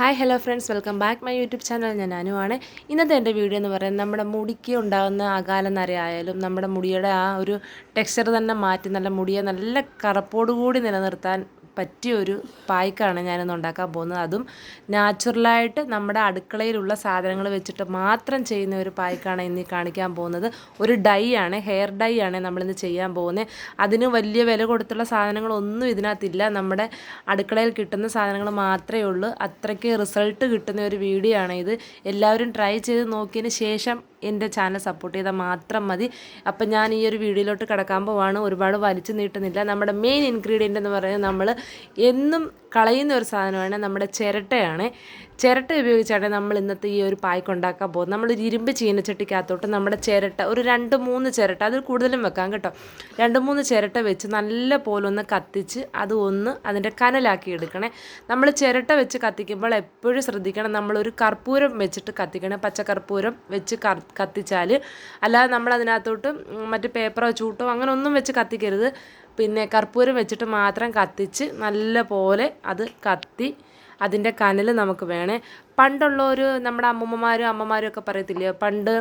Hi hello friends welcome back my YouTube channel ഞാൻ അനുവാണ്. ഇന്നത്തെ എന്റെ വീഡിയോ എന്ന് പറയുന്നത് നമ്മുടെ മുടിക്ക് ഉണ്ടാകുന്ന അകാലനരയായാലും നമ്മുടെ മുടിയുടെ ആ ഒരു ടെക്സ്ചർ തന്നെ മാറ്റി നല്ല മുടിയെ നല്ല കറുപ്പോടുകൂടി നിലനിർത്താൻ പറ്റിയ ഒരു പായ്ക്കാണ് ഞാനിന്ന് ഉണ്ടാക്കാൻ പോകുന്നത്. അതും നാച്ചുറലായിട്ട് നമ്മുടെ അടുക്കളയിലുള്ള സാധനങ്ങൾ വെച്ചിട്ട് മാത്രം ചെയ്യുന്ന ഒരു പായ്ക്കാണ് ഇന്ന് കാണിക്കാൻ പോകുന്നത്. ഒരു ഡൈ ആണ് ഹെയർ ഡൈ ആണ് നമ്മളിന്ന് ചെയ്യാൻ പോകുന്നത്. അതിന് വലിയ വില കൊടുത്തുള്ള സാധനങ്ങളൊന്നും ഇതിനകത്തില്ല. നമ്മുടെ അടുക്കളയിൽ കിട്ടുന്ന സാധനങ്ങൾ മാത്രമേ ഉള്ളൂ. അത്രയ്ക്ക് റിസൾട്ട് കിട്ടുന്ന ഒരു വീഡിയോ ആണ് ഇത്. എല്ലാവരും ട്രൈ ചെയ്ത് നോക്കിയതിന് ശേഷം എന്റെ ചാനൽ സപ്പോർട്ട് ചെയ്താൽ മാത്രം മതി. അപ്പം ഞാൻ ഈ ഒരു വീഡിയോയിലോട്ട് കിടക്കാൻ പോവാണ്. ഒരുപാട് വലിച്ചു നീട്ടുന്നില്ല. നമ്മുടെ മെയിൻ ഇൻഗ്രീഡിയന്റ് എന്ന് പറയുന്നത് നമ്മൾ എന്നും കളയുന്ന ഒരു സാധനമാണ് നമ്മുടെ ചിരട്ടയാണ്. ചിരട്ട ഉപയോഗിച്ചാണ് നമ്മൾ ഇന്നത്തെ ഈ ഒരു പായ്ക്ക് ഉണ്ടാക്കാൻ പോകുന്നത്. നമ്മളൊരു ഇരുമ്പ് ചീനച്ചട്ടിക്കകത്തോട്ട് നമ്മുടെ ചിരട്ട ഒരു രണ്ട് മൂന്ന് ചിരട്ട അതിൽ കൂടുതലും വെക്കാം കേട്ടോ. രണ്ട് മൂന്ന് ചിരട്ട വെച്ച് നല്ല പോലെ ഒന്ന് കത്തിച്ച് അത് ഒന്ന് അതിന്റെ കനലാക്കി എടുക്കണേ. നമ്മൾ ചിരട്ട വെച്ച് കത്തിക്കുമ്പോൾ എപ്പോഴും ശ്രദ്ധിക്കണം നമ്മളൊരു കർപ്പൂരം വെച്ചിട്ട് കത്തിക്കണം. പച്ചക്കർപ്പൂരം വെച്ച് കത്തിച്ചാൽ. അല്ലാതെ നമ്മൾ അതിനകത്തോട്ട് മറ്റ് പേപ്പറോ ചൂട്ടോ അങ്ങനെ ഒന്നും വെച്ച് കത്തിക്കരുത്. പിന്നെ കർപ്പൂരം വെച്ചിട്ട് മാത്രം കത്തിച്ച് നല്ല പോലെ അത് കത്തി അതിന്റെ കനൽ നമുക്ക് വേണേ പണ്ടുള്ള ഒരു നമ്മുടെ അമ്മൂമ്മമാരും അമ്മമാരും ഒക്കെ പറയത്തില്ലേ? പണ്ട്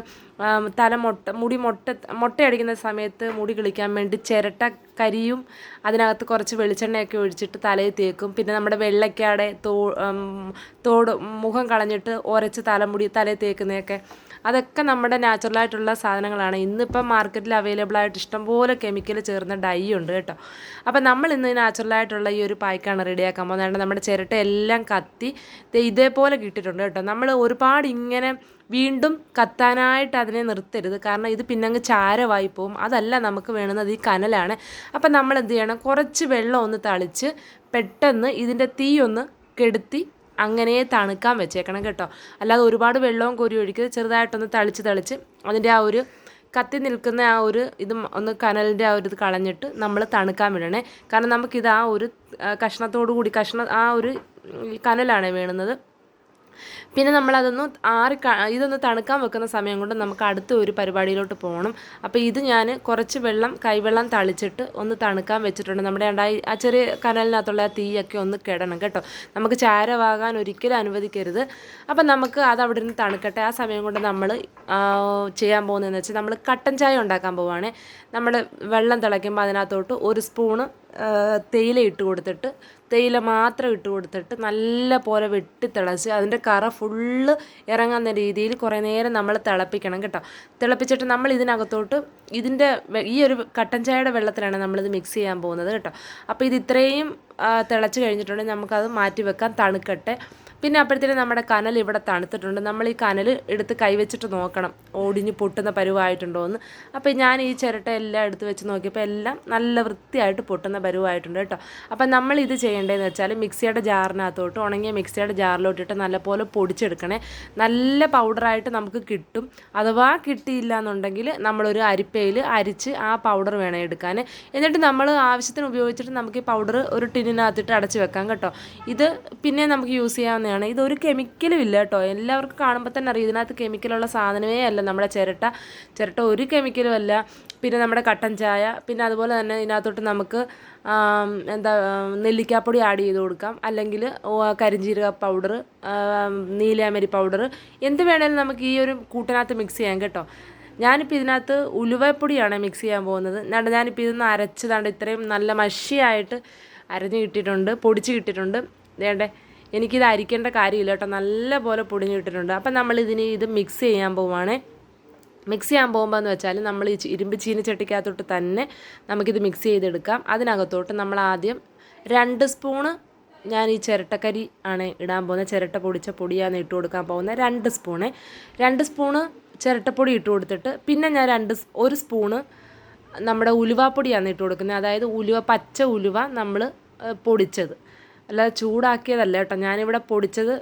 തല മൊട്ട മുടി മുട്ട മുട്ടയടിക്കുന്ന സമയത്ത് മുടി കിളിക്കാൻ വേണ്ടി ചിരട്ട കരിയും അതിനകത്ത് കുറച്ച് വെളിച്ചെണ്ണയൊക്കെ ഒഴിച്ചിട്ട് തലയിൽ തേക്കും. പിന്നെ നമ്മുടെ വെള്ളയ്ക്കാടെ തോ തോട് മുഖം കളഞ്ഞിട്ട് ഉരച്ച് തലമുടി തലയിൽ തേക്കുന്നതൊക്കെ. അതൊക്കെ നമ്മുടെ നാച്ചുറലായിട്ടുള്ള സാധനങ്ങളാണ്. ഇന്നിപ്പം മാർക്കറ്റിൽ അവൈലബിൾ ആയിട്ട് ഇഷ്ടംപോലെ കെമിക്കൽ ചേർന്ന ഡൈ ഉണ്ട് കേട്ടോ. അപ്പം നമ്മൾ ഇന്ന് നാച്ചുറലായിട്ടുള്ള ഈ ഒരു പായ്ക്കാണ് റെഡിയാക്കാൻ പോകുന്നത്. നമ്മുടെ ചിരട്ട എല്ലാം കത്തി ഇതേപോലെ കിട്ടിയിട്ടുണ്ട്. കേട്ടോ. നമ്മൾ ഒരുപാട് ഇങ്ങനെ വീണ്ടും കത്താനായിട്ട് അതിനെ നിർത്തരുത്. കാരണം ഇത് പിന്നെ അങ്ങ് ചാരമായി പോവും. അതല്ല നമുക്ക് വേണ്ടുന്നത് ഈ കനലാണ്. അപ്പം നമ്മൾ എന്ത് ചെയ്യണം? കുറച്ച് വെള്ളം ഒന്ന് തളിച്ച് പെട്ടെന്ന് ഇതിന്റെ തീ ഒന്ന് കെടുത്തി അങ്ങനെ തണുക്കാൻ വെച്ചേക്കണം കേട്ടോ. അല്ലാതെ ഒരുപാട് വെള്ളവും കോരി ഒഴിക്കരുത് ചെറുതായിട്ടൊന്ന് തളിച്ച് തളിച്ച് അതിന്റെ ആ ഒരു കത്തി നിൽക്കുന്ന ആ ഒരു ഇത് ഒന്ന് കനലിന്റെ ആ ഒരു ഇത് കളഞ്ഞിട്ട് നമ്മൾ തണുക്കാൻ വിടണേ. കാരണം നമുക്കിത് ആ ഒരു കഷ്ണത്തോടു കൂടി കഷ്ണ ആ ഒരു കനലാണ് വീണുന്നത്. പിന്നെ നമ്മളതൊന്ന് ആറ് ഇതൊന്ന് തണുക്കാൻ വെക്കുന്ന സമയം കൊണ്ട് നമുക്ക് അടുത്ത ഒരു പരിപാടിയിലോട്ട് പോകണം അപ്പോൾ ഇത് ഞാൻ കുറച്ച് വെള്ളം കൈവെള്ളം തളിച്ചിട്ട് ഒന്ന് തണുക്കാൻ വെച്ചിട്ടുണ്ട്. നമ്മുടെ ഉണ്ടായി ആ ചെറിയ കനലിനകത്തുള്ള ആ തീയൊക്കെ ഒന്ന് കിടണം കേട്ടോ. നമുക്ക് ചാരവാകാൻ ഒരിക്കലും അനുവദിക്കരുത്. അപ്പം നമുക്ക് അത് അവിടെ നിന്ന് തണുക്കട്ടെ. ആ സമയം കൊണ്ട് നമ്മൾ ചെയ്യാൻ പോകുന്നതെന്ന് വെച്ചാൽ നമ്മൾ കട്ടൻ ചായ ഉണ്ടാക്കാൻ പോവുകയാണെങ്കിൽ നമ്മൾ വെള്ളം തിളയ്ക്കുമ്പോൾ അതിനകത്തോട്ട് ഒരു സ്പൂണ് തേയില ഇട്ട് കൊടുത്തിട്ട് തേയില മാത്രം ഇട്ട് കൊടുത്തിട്ട് നല്ല പോലെ വെട്ടി തിളച്ച് അതിന്റെ കറ ഫുള്ള് ഇറങ്ങുന്ന രീതിയിൽ കുറേ നേരം നമ്മൾ തിളപ്പിക്കണം കേട്ടോ. തിളപ്പിച്ചിട്ട് നമ്മൾ ഇതിനകത്തോട്ട് ഇതിന്റെ ഈ ഒരു കട്ടൻ ചായയുടെ വെള്ളത്തിലാണ് നമ്മളിത് മിക്സ് ചെയ്യാൻ പോകുന്നത് കേട്ടോ. അപ്പോൾ ഇത് ഇത്രയും തിളച്ച് കഴിഞ്ഞിട്ടുണ്ടെങ്കിൽ നമുക്കത് മാറ്റി വെക്കാൻ തണുക്കട്ടെ. പിന്നെ അപ്പോഴത്തേനും നമ്മുടെ കനൽ ഇവിടെ തണുത്തിട്ടുണ്ട്. നമ്മൾ ഈ കനൽ എടുത്ത് കൈവച്ചിട്ട് നോക്കണം. ഓടിഞ്ഞ് പൊട്ടുന്ന പരുവായിട്ടുണ്ടോ എന്ന് അപ്പോൾ ഞാൻ ഈ ചിരട്ട എല്ലാം എടുത്ത് വെച്ച് നോക്കിയപ്പോൾ എല്ലാം നല്ല വൃത്തിയായിട്ട് പൊട്ടുന്ന പരുവായിട്ടുണ്ട് കേട്ടോ. അപ്പോൾ നമ്മൾ ഇത് ചെയ്യേണ്ടതെന്ന് വെച്ചാൽ മിക്സിയുടെ ജാറിനകത്തോട്ട് ഉണങ്ങിയ മിക്സിയുടെ ജാറിലോട്ടിട്ട് നല്ലപോലെ പൊടിച്ചെടുക്കണേ. നല്ല പൗഡറായിട്ട് നമുക്ക് കിട്ടും. അഥവാ കിട്ടിയില്ല എന്നുണ്ടെങ്കിൽ നമ്മളൊരു അരിപ്പയിൽ അരിച്ച് ആ പൗഡർ വേണം എടുക്കാൻ എന്നിട്ട് നമ്മൾ ആവശ്യത്തിന് ഉപയോഗിച്ചിട്ട് നമുക്ക് ഈ പൗഡർ ഒരു ടിന്നിനകത്തിട്ട് അടച്ച് വെക്കാം കേട്ടോ. ഇത് പിന്നെ നമുക്ക് യൂസ് ചെയ്യാവുന്ന തന്നെയാണ്. ഇതൊരു കെമിക്കലും ഇല്ല കേട്ടോ. എല്ലാവർക്കും കാണുമ്പോൾ തന്നെ അറിയാം ഇതിനകത്ത് കെമിക്കലുള്ള സാധനമേ അല്ല. നമ്മുടെ ചിരട്ട ചിരട്ട ഒരു കെമിക്കലും അല്ല. പിന്നെ നമ്മുടെ കട്ടൻ ചായ പിന്നെ അതുപോലെ തന്നെ ഇതിനകത്തോട്ട് നമുക്ക് എന്താ നെല്ലിക്കാപ്പൊടി ആഡ് ചെയ്ത് കൊടുക്കാം. അല്ലെങ്കിൽ കരിഞ്ജീരക പൗഡർ നീലാമരി പൗഡർ എന്ത് വേണേലും നമുക്ക് ഈ ഒരു കൂട്ടിനകത്ത് മിക്സ് ചെയ്യാം കേട്ടോ. ഞാനിപ്പോൾ ഇതിനകത്ത് ഉലുവപ്പൊടിയാണ് മിക്സ് ചെയ്യാൻ പോകുന്നത്. എന്നിട്ട് ഞാനിപ്പോൾ ഇതൊന്ന് അരച്ചതാണ്ട് ഇത്രയും നല്ല മഷിയായിട്ട് അരഞ്ഞ് കിട്ടിയിട്ടുണ്ട് പൊടിച്ച് കിട്ടിയിട്ടുണ്ട്. വേണ്ടേ എനിക്കിത് അരിക്കേണ്ട കാര്യമില്ല കേട്ടോ. നല്ല പോലെ പൊടിഞ്ഞിട്ടിട്ടുണ്ട് അപ്പം നമ്മൾ ഇതിന് ഇത് മിക്സ് ചെയ്യാൻ പോവുകയാണേ മിക്സ് ചെയ്യാൻ പോകുമ്പോൾ എന്ന് വെച്ചാൽ നമ്മൾ ഈ ഇരുമ്പ് ചീനച്ചട്ടിക്കകത്തോട്ട് തന്നെ നമുക്കിത് മിക്സ് ചെയ്തെടുക്കാം. അതിനകത്തോട്ട് നമ്മൾ ആദ്യം രണ്ട് സ്പൂണ് ഞാൻ ഈ ചിരട്ടക്കരി ആണ് ഇടാൻ പോകുന്നത്. ചിരട്ട പൊടിച്ച പൊടിയാണ് ഇട്ട് കൊടുക്കാൻ പോകുന്നത്. രണ്ട് സ്പൂണ് രണ്ട് സ്പൂണ് ചിരട്ടപ്പൊടി ഇട്ട് കൊടുത്തിട്ട് പിന്നെ ഞാൻ രണ്ട് ഒരു സ്പൂണ് നമ്മുടെ ഉലുവാപ്പൊടിയാണ് ഇട്ട് കൊടുക്കുന്നത്. അതായത് ഉലുവ പച്ച ഉലുവ നമ്മൾ പൊടിച്ചത്. അല്ലാതെ ചൂടാക്കിയതല്ല കേട്ടോ. ഞാനിവിടെ പൊടിച്ചത്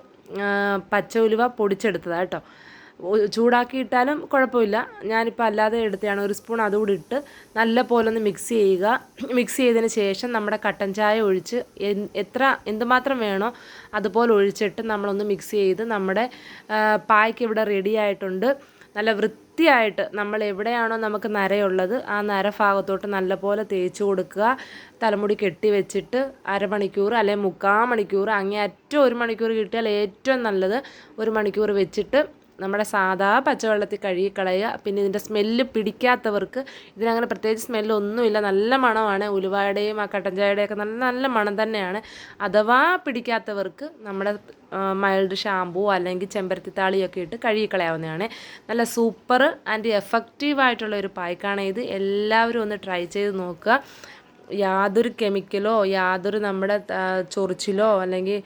പച്ച ഉലുവ പൊടിച്ചെടുത്തതാണ് കേട്ടോ. ചൂടാക്കിയിട്ടാലും കുഴപ്പമില്ല. ഞാനിപ്പോൾ അല്ലാതെ എടുത്തതാണ്. ഒരു സ്പൂൺ അതുകൂടി ഇട്ട് നല്ല പോലെ ഒന്ന് മിക്സ് ചെയ്യുക. മിക്സ് ചെയ്തതിന് ശേഷം നമ്മുടെ കട്ടൻ ചായ ഒഴിച്ച് എത്ര എന്തുമാത്രം വേണോ അതുപോലെ ഒഴിച്ചിട്ട് നമ്മളൊന്ന് മിക്സ് ചെയ്ത് നമ്മുടെ പായ്ക്ക് ഇവിടെ റെഡി ആയിട്ടുണ്ട്. നല്ല വൃത്തിയായിട്ട് നമ്മൾ എവിടെയാണോ നമുക്ക് നരയുള്ളത് ആ നര ഭാഗത്തോട്ട് നല്ലപോലെ തേച്ച് കൊടുക്കുക. തലമുടി കെട്ടി വെച്ചിട്ട് അരമണിക്കൂർ അല്ലെങ്കിൽ മുക്കാൽ മണിക്കൂർ അങ്ങേ അറ്റം ഒരു മണിക്കൂർ കിട്ടിയാൽ ഏറ്റവും നല്ലത് ഒരു മണിക്കൂർ വെച്ചിട്ട് നമ്മുടെ സാധാ പച്ചവെള്ളത്തിൽ കഴുകി കളയുക പിന്നെ ഇതിന്റെ സ്മെല്ല് പിടിക്കാത്തവർക്ക് ഇതിനങ്ങനെ പ്രത്യേകിച്ച് സ്മെല്ലൊന്നുമില്ല. നല്ല മണമാണ്. ഉലുവായുടെയും ആ കട്ടൻ ചായയുടെയൊക്കെ നല്ല നല്ല മണം തന്നെയാണ്. അഥവാ പിടിക്കാത്തവർക്ക് നമ്മുടെ മൈൽഡ് ഷാമ്പൂ അല്ലെങ്കിൽ ചെമ്പരത്തി താളിയൊക്കെ ഇട്ട് കഴുകി കളയാവുന്നതാണ് നല്ല സൂപ്പർ ആൻഡ് എഫക്റ്റീവ് ആയിട്ടുള്ള ഒരു പായ്ക്കാണ് ഇത്. എല്ലാവരും ഒന്ന് ട്രൈ ചെയ്ത് നോക്കുക. യാതൊരു കെമിക്കലോ യാതൊരു നമ്മുടെ ചൊറിച്ചിലോ അല്ലെങ്കിൽ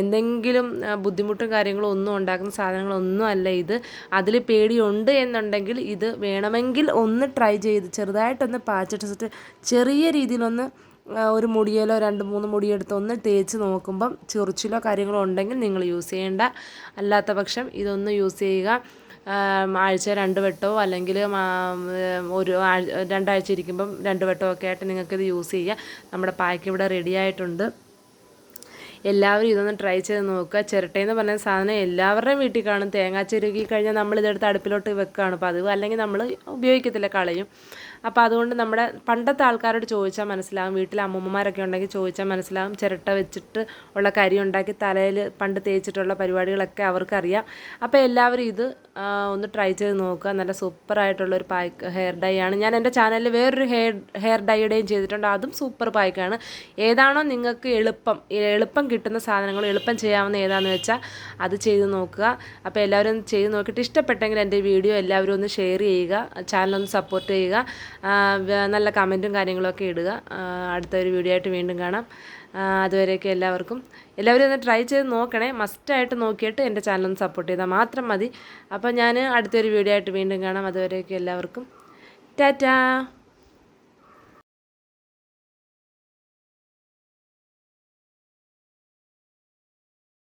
എന്തെങ്കിലും ബുദ്ധിമുട്ടും കാര്യങ്ങളോ ഒന്നും ഉണ്ടാക്കുന്ന സാധനങ്ങളൊന്നും അല്ല ഇത്. അതിൽ പേടിയുണ്ട് എന്നുണ്ടെങ്കിൽ ഇത് വേണമെങ്കിൽ ഒന്ന് ട്രൈ ചെയ്ത് ചെറുതായിട്ടൊന്ന് പാച്ചിട്ട് ചെറിയ രീതിയിലൊന്ന് ഒരു മുടിയിലോ രണ്ട് മൂന്ന് മുടിയെടുത്ത് ഒന്ന് തേച്ച് നോക്കുമ്പം ചൊറിച്ചിലോ കാര്യങ്ങളോ ഉണ്ടെങ്കിൽ നിങ്ങൾ യൂസ് ചെയ്യേണ്ട. അല്ലാത്ത പക്ഷം ഇതൊന്ന് യൂസ് ചെയ്യുക. ആഴ്ച രണ്ട് വട്ടമോ അല്ലെങ്കിൽ ഒരു രണ്ടാഴ്ച ഇരിക്കുമ്പം രണ്ട് വട്ടമോ ഒക്കെ ആയിട്ട് നിങ്ങൾക്കിത് യൂസ് ചെയ്യാം. നമ്മുടെ പായ്ക്ക് ഇവിടെ റെഡി ആയിട്ടുണ്ട്. എല്ലാവരും ഇതൊന്ന് ട്രൈ ചെയ്ത് നോക്കുക. ചിരട്ടയെന്ന് പറഞ്ഞ സാധനം എല്ലാവരുടെയും വീട്ടിൽ കാണും. തേങ്ങ ചെരുകി കഴിഞ്ഞാൽ നമ്മൾ ഇതെടുത്ത് അടുപ്പിലോട്ട് വെക്കുകയാണ്. അപ്പോൾ പതിവ് അല്ലെങ്കിൽ നമ്മൾ ഉപയോഗിക്കത്തില്ല കളയും. അപ്പോൾ അതുകൊണ്ട് നമ്മുടെ പണ്ടത്തെ ആൾക്കാരോട് ചോദിച്ചാൽ മനസ്സിലാകും വീട്ടിൽ അമ്മൂമ്മമാരൊക്കെ ഉണ്ടെങ്കിൽ ചോദിച്ചാൽ മനസ്സിലാകും ചിരട്ട വെച്ചിട്ട് ഉള്ള കരി ഉണ്ടാക്കി തലയിൽ പണ്ട് തേച്ചിട്ടുള്ള പരിപാടികളൊക്കെ അവർക്കറിയാം. അപ്പോൾ എല്ലാവരും ഇത് ഒന്ന് ട്രൈ ചെയ്ത് നോക്കുക. നല്ല സൂപ്പറായിട്ടുള്ളൊരു പായ്ക്ക് ഹെയർ ഡൈ ആണ്. ഞാൻ എന്റെ ചാനലിൽ വേറൊരു ഹെയർ ഹെയർ ഡൈയുടെയും ചെയ്തിട്ടുണ്ട്. അതും സൂപ്പർ പായ്ക്കാണ്. ഏതാണോ നിങ്ങൾക്ക് എളുപ്പം എളുപ്പം കിട്ടുന്ന സാധനങ്ങൾ എളുപ്പം ചെയ്യാവുന്ന ഏതാണെന്ന് വെച്ചാൽ അത് ചെയ്ത് നോക്കുക. അപ്പോൾ എല്ലാവരും ചെയ്ത് നോക്കിയിട്ട് ഇഷ്ടപ്പെട്ടെങ്കിൽ എന്റെ വീഡിയോ എല്ലാവരും ഒന്ന് ഷെയർ ചെയ്യുക. ചാനലൊന്ന് സപ്പോർട്ട് ചെയ്യുക. നല്ല കമന്റും കാര്യങ്ങളൊക്കെ ഇടുക. അടുത്ത ഒരു വീഡിയോ ആയിട്ട് വീണ്ടും കാണാം. അതുവരെയൊക്കെ എല്ലാവർക്കും എല്ലാവരും ഒന്ന് ട്രൈ ചെയ്ത് നോക്കണേ. മസ്റ്റായിട്ട് നോക്കിയിട്ട് എന്റെ ചാനലൊന്ന് സപ്പോർട്ട് ചെയ്താൽ മാത്രം മതി. അപ്പോൾ ഞാൻ അടുത്തൊരു വീഡിയോ ആയിട്ട് വീണ്ടും കാണാം. അതുവരെയൊക്കെ എല്ലാവർക്കും. ടാറ്റാ